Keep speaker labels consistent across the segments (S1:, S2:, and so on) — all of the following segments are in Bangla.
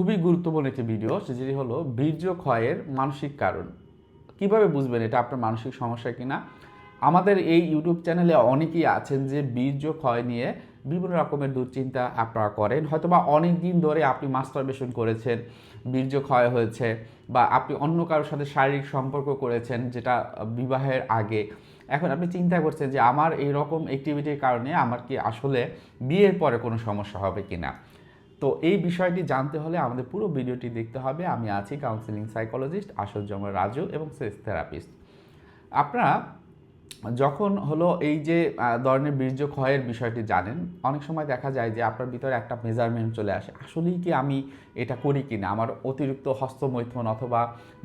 S1: খুবই গুরুত্বপূর্ণ একটি ভিডিও যেটি হলো বীর্য ক্ষয়ের মানসিক কারণ। কীভাবে বুঝবেন এটা আপনার মানসিক সমস্যা কিনা? আমাদের এই ইউটিউব চ্যানেলে অনেকেই আছেন যে বীর্য ক্ষয় নিয়ে বিভিন্ন রকমের দুশ্চিন্তা আপনারা করেন। হয়তোবা অনেক দিন ধরে আপনি মাস্টারবেশন করেছেন, বীর্য ক্ষয় হয়েছে, বা আপনি অন্য কারোর সাথে শারীরিক সম্পর্ক করেছেন যেটা বিবাহের আগে। এখন আপনি চিন্তা করছেন যে আমার এই রকম অ্যাক্টিভিটির কারণে আমার কি আসলে বিয়ের পরে কোনো সমস্যা হবে কি না তো এই বিষয়টি জানতে হলে আমাদের পুরো ভিডিওটি দেখতে হবে। আমি আছি কাউন্সিলিং সাইকোলজিস্ট আসল জমা রাজু এবং সেক্স থেরাপিস্ট আপনারা যখন হলো এই যে ধরনের বীর্য ক্ষয়ের বিষয়টি জানেন, অনেক সময় দেখা যায় যে আপনার ভিতরে একটা মেজারমেন্ট চলে আসে, আসলেই কি আমি এটা করি কি না আমার অতিরিক্ত হস্তমৈথুন অথবা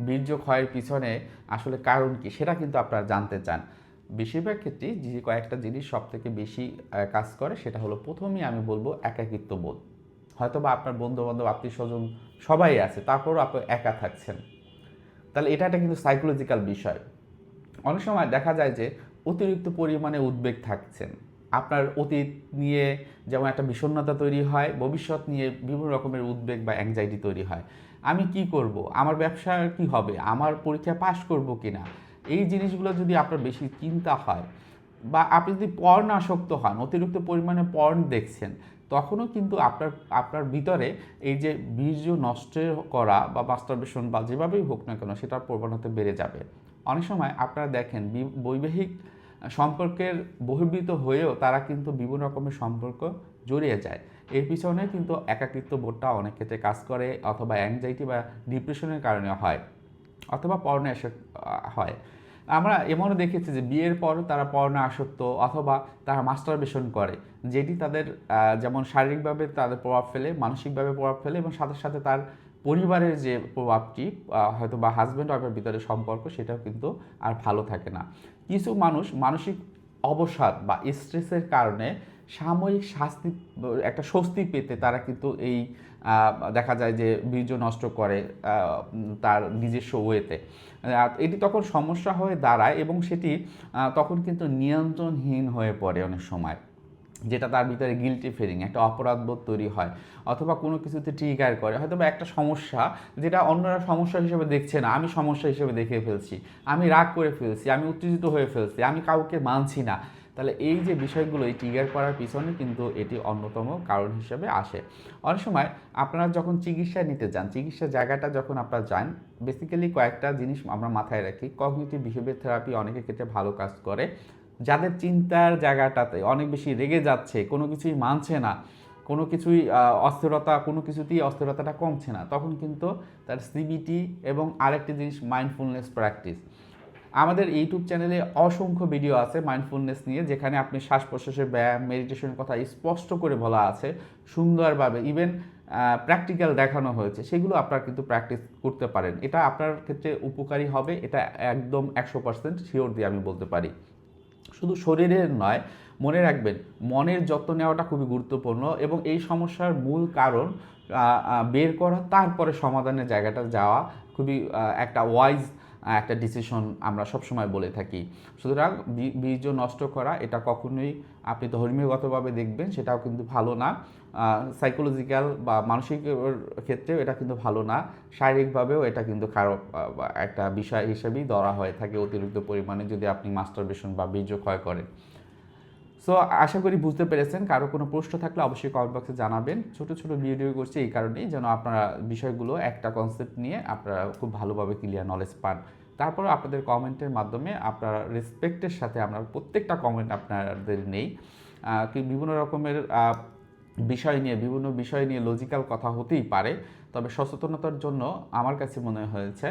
S1: বীর্য ক্ষয়ের পিছনে আসলে কারণ কি? সেটা কিন্তু আপনারা জানতে চান। বেশিরভাগ ক্ষেত্রেই যে কয়েকটা জিনিস সব থেকে বেশি কাজ করে, সেটা হলো প্রথমেই আমি বলব একাকিত্ব বোধ হয়তো বা আপনার বন্ধু বান্ধব আত্মীয় স্বজন সবাই আছে, তারপরও আপনি একা থাকছেন। তাহলে এটা একটা কিন্তু সাইকোলজিক্যাল বিষয়। অনেক সময় দেখা যায় যে অতিরিক্ত পরিমাণে উদ্বেগ থাকছেন। আপনার অতীত নিয়ে যেমন একটা বিষণ্ণতা তৈরি হয়, ভবিষ্যৎ নিয়ে বিভিন্ন রকমের উদ্বেগ বা অ্যাংজাইটি তৈরি হয়। আমি কি করব? আমার ব্যবসা কি হবে? আমার পরীক্ষা পাশ করব কি না এই জিনিসগুলো যদি আপনার বেশি চিন্তা হয় বা আপনি যদি পর্ন আসক্ত হন, অতিরিক্ত পরিমাণে পর্ন দেখছেন তখনও কিন্তু আপনার আপনার ভিতরে এই যে বীর্য নষ্ট করা বা মাস্টারবেশন বা যেভাবেই হোক না কেন সেটার প্রবণতা বেড়ে যাবে। অনেক সময় আপনারা দেখেন বৈবাহিক সম্পর্কের বহির্ভূত হয়েও তারা কিন্তু বিভিন্ন রকমের সম্পর্ক জড়িয়ে যায়। এর পিছনে কিন্তু একাকিত্ব বোধটা অনেক ক্ষেত্রে কাজ করে অথবা অ্যাংজাইটি বা ডিপ্রেশনের কারণে হয় অথবা পর্ণে হয়। আমরা এমনও দেখেছি যে বিয়ের পর তারা পড়ানো আসক্ত অথবা তারা মাস্টারবেশন করে, যেটি তাদের যেমন শারীরিকভাবে তাদের প্রভাব ফেলে, মানসিকভাবে প্রভাব ফেলে এবং সাথে সাথে তার পরিবারের যে প্রভাবটি হয়তো বা হাজব্যান্ড ওয়াইফের ভিতরে সম্পর্ক, সেটাও কিন্তু আর ভালো থাকে না। কিছু মানুষ মানসিক অবসাদ বা স্ট্রেসের কারণে সাময়িক শাস্তি, একটা স্বস্তি পেতে তারা কিন্তু এই দেখা যায় যে বীর্য নষ্ট করে তার নিজস্ব ওয়েতে। এটি তখন সমস্যা হয়ে দাঁড়ায় এবং সেটি তখন কিন্তু নিয়ন্ত্রণহীন হয়ে পড়ে অনেক সময়। যেটা তার ভিতরে গিলটি ফিলিং একটা অপরাধবোধ তৈরি হয়, অথবা কোনো কিছুতে ট্রিগার করে। হয়তো বা একটা সমস্যা যেটা অন্যরা সমস্যা হিসেবে দেখছে না, আমি সমস্যা হিসেবে দেখে ফেলছি, আমি রাগ করে ফেলছি, আমি উত্তেজিত হয়ে ফেলছি, আমি কাউকে মানছি না। তাহলে এই যে বিষয়গুলো, এই ট্রিগার করার পিছনে কিন্তু এটি অন্যতম কারণ হিসেবে আসে। অনেক সময় আপনারা যখন চিকিৎসা নিতে যান চিকিৎসা জায়গাটা যখন আপনারা যান বেসিক্যালি কয়েকটা জিনিস আমরা মাথায় রাখি। কগনিটিভ বিহেভিয়ার থেরাপি অনেকের ক্ষেত্রে ভালো কাজ করে। যাদের চিন্তার জায়গাটাতে অনেক বেশি রেগে যাচ্ছে, কোনো কিছুই মানছে না, কোনো কিছুই অস্থিরতা, কোনো কিছুতেই অস্থিরতাটা কমছে না, তখন কিন্তু তার সিবিটি এবং আরেকটি জিনিস মাইন্ডফুলনেস প্র্যাকটিস আমাদের ইউটিউব চ্যানেলে অসংখ্য ভিডিও আছে মাইন্ডফুলনেস নিয়ে, যেখানে আপনি শ্বাস প্রশ্বাসের ব্যায়াম মেডিটেশনের কথা স্পষ্ট করে বলা আছে, সুন্দরভাবে ইভেন প্র্যাকটিক্যাল দেখানো হয়েছে, সেগুলো আপনারা কিন্তু প্র্যাকটিস করতে পারেন। এটা আপনার ক্ষেত্রে উপকারী হবে, এটা একদম একশো পার্সেন্ট শিওর দিয়ে আমি বলতে পারি। শুধু শরীরের নয়, মনে রাখবেন, মনের যত্ন নেওয়াটা খুবই গুরুত্বপূর্ণ এবং এই সমস্যার মূল কারণ বের করা, তারপরে সমাধানের জায়গাটা যাওয়া খুবই একটা ওয়াইজ একটা ডিসিশন আমরা সবসময় বলে থাকি। সুতরাং বীর্য নষ্ট করা, এটা কখনোই আপনি ধর্মীয়গতভাবে দেখবেন, সেটাও কিন্তু ভালো না। সাইকোলজিক্যাল বা মানসিক ক্ষেত্রেও এটা কিন্তু ভালো না। শারীরিকভাবেও এটা কিন্তু খারাপ একটা বিষয় হিসেবেই ধরা হয়ে থাকে অতিরিক্ত পরিমাণে যদি আপনি মাস্টারবেশন বা বীর্য ক্ষয় করেন। সো আশা করি বুঝতে পেরেছেন। কারও কোনো প্রশ্ন থাকলে অবশ্যই কমেন্ট বক্সে জানাবেন। ছোট ছোট ভিডিও করছি এই কারণেই যেন আপনারা বিষয়গুলো, একটা কনসেপ্ট নিয়ে আপনারা খুব ভালোভাবে ক্লিয়ার নলেজ পান। তারপরে আপনাদের কমেন্টের মাধ্যমে আপনারা রেসপেক্টের সাথে আমরা প্রত্যেকটা কমেন্ট আপনাদের নেই। কি বিভিন্ন রকমের বিষয় নিয়ে, বিভিন্ন বিষয় নিয়ে লজিক্যাল কথা হতেই পারে। তবে সচেতনতার জন্য আমার কাছে মনে হয়েছে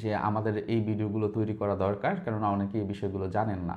S1: যে আমাদের এই ভিডিওগুলো তৈরি করা দরকার। কেননা অনেকে এই বিষয়গুলো জানেন না।